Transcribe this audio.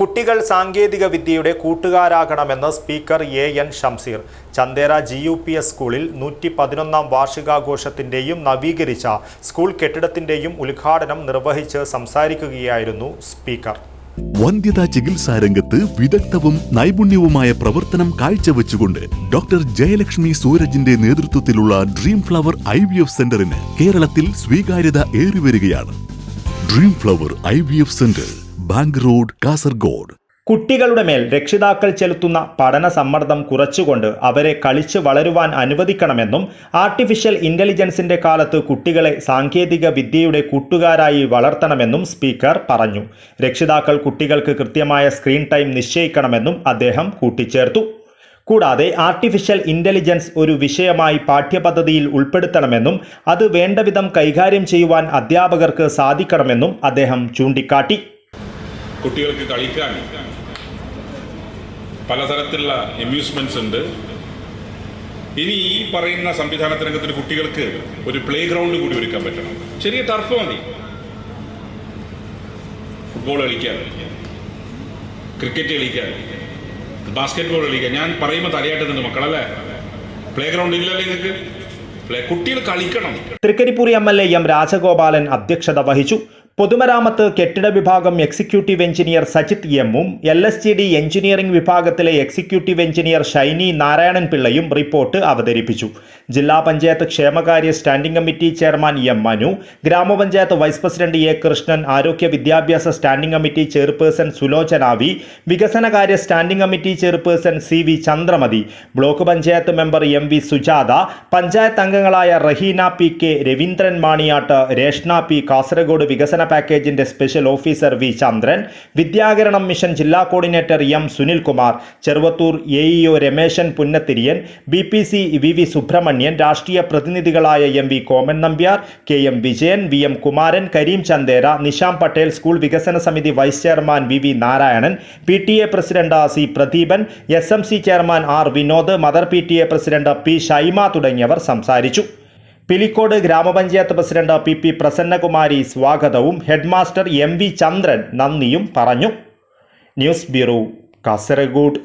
കുട്ടികൾ സാങ്കേതിക വിദ്യയുടെ കൂട്ടുകാരാകണമെന്ന് speaker A N Shamseer Chandera G U P S സ്കൂളിൽ നൂറ്റി പതിനൊന്നാം വാർഷികാഘോഷത്തിന്റെയും നവീകരിച്ച സ്കൂൾ കെട്ടിടത്തിന്റെയും ഉദ്ഘാടനം നിർവഹിച്ച് സംസാരിക്കുകയായിരുന്നു സ്പീക്കർ. വന്ധ്യതാ ചികിത്സാ രംഗത്ത് വിദഗ്ധവും നൈപുണ്യവുമായ പ്രവർത്തനം കാഴ്ചവെച്ചുകൊണ്ട് ഡോക്ടർ ജയലക്ഷ്മി സൂരജിന്റെ നേതൃത്വത്തിലുള്ള dream flower I V F സെന്ററിന് കേരളത്തിൽ സ്വീകാര്യത ഏറിവരികയാണ്. Dream flower I V F centre. Bank road Kasaragod. കുട്ടികളുടെ മേൽ രക്ഷിതാക്കൾ ചെലുത്തുന്ന പഠന സമ്മർദ്ദം കുറച്ചുകൊണ്ട് അവരെ കളിച്ച് വളരുവാൻ അനുവദിക്കണമെന്നും ആർട്ടിഫിഷ്യൽ ഇന്റലിജൻസിന്റെ കാലത്ത് കുട്ടികളെ സാങ്കേതിക വിദ്യയുടെ കൂട്ടുകാരായി വളർത്തണമെന്നും സ്പീക്കർ പറഞ്ഞു. രക്ഷിതാക്കൾ കുട്ടികൾക്ക് കൃത്യമായ സ്ക്രീൻ ടൈം നിശ്ചയിക്കണമെന്നും അദ്ദേഹം കൂട്ടിച്ചേർത്തു. കൂടാതെ ആർട്ടിഫിഷ്യൽ ഇന്റലിജൻസ് ഒരു വിഷയമായി പാഠ്യപദ്ധതിയിൽ ഉൾപ്പെടുത്തണമെന്നും അത് വേണ്ടവിധം കൈകാര്യം ചെയ്യുവാൻ അധ്യാപകർക്ക് സാധിക്കണമെന്നും അദ്ദേഹം ചൂണ്ടിക്കാട്ടി. കുട്ടികൾക്ക് കളിക്കാൻ പലതരത്തിലുള്ള അമ്യൂസ്മെന്റ്സ് ഉണ്ട്. ഇനി ഈ പറയുന്ന സംവിധാനത്തിനകത്തിന് കുട്ടികൾക്ക് ഒരു പ്ലേ ഗ്രൗണ്ട് കൂടി ഒരുക്കാൻ പറ്റണം. ചെറിയ ടർഫ് മതി. ഫുട്ബോൾ കളിക്കാൻ ക്രിക്കറ്റ് കളിക്കാൻ ബാസ്കറ്റ് ബോൾ കളിക്കാൻ. ഞാൻ പറയുമ്പോൾ തലയാട്ടുന്നുണ്ട് മക്കളല്ലേ? പ്ലേ ഗ്രൗണ്ട് ഇല്ലല്ലേ നിങ്ങൾക്ക് കുട്ടികൾ കളിക്കണം. തൃക്കരിപ്പൂരി M L A M Rajagopalan അധ്യക്ഷത വഹിച്ചു. പൊതുമരാമത്ത് കെട്ടിട വിഭാഗം എക്സിക്യൂട്ടീവ് എഞ്ചിനീയർ സജിത് എമ്മും L S G D engineering വിഭാഗത്തിലെ എക്സിക്യൂട്ടീവ് എഞ്ചിനീയർ ഷൈനി നാരായണൻ പിള്ളയും റിപ്പോർട്ട് അവതരിപ്പിച്ചു. ജില്ലാ പഞ്ചായത്ത് ക്ഷേമകാര്യ standing committee chairman M Manu ഗ്രാമപഞ്ചായത്ത് വൈസ് പ്രസിഡന്റ് എ കൃഷ്ണൻ ആരോഗ്യ വിദ്യാഭ്യാസ സ്റ്റാൻഡിംഗ് കമ്മിറ്റി ചെയർപേഴ്സൺ സുലോചനാവി വികസനകാര്യ standing committee chairperson C V Chandramathi block panchayat member M V Sujatha panchayat അംഗങ്ങളായ Raheena P K Raveendran Maniyat Reshna P Kasaragod വികസന പാക്കേജിന്റെ special officer V Chandran വിദ്യാകരണം mission ജില്ലാ coordinator M Sunilkumar Cheruvathur A E O Rameshan Punnathiriyan B P C V V Subramanian രാഷ്ട്രീയ പ്രതിനിധികളായ M V Koman Nambiar K M Vijayan V M Kumaran Kareem Chandera Nisham Patel school വികസന സമിതി vice chairman V V Narayanan P T A president C Pradeepan S M C chairman R Vinod mother P T A president P Shaima തുടങ്ങിയവർ സംസാരിച്ചു. പിലിക്കോട് ഗ്രാമപഞ്ചായത്ത് president P P Prasannakumari സ്വാഗതവും headmaster M V Chandran നന്ദിയും പറഞ്ഞു. News bureau Kasaragod.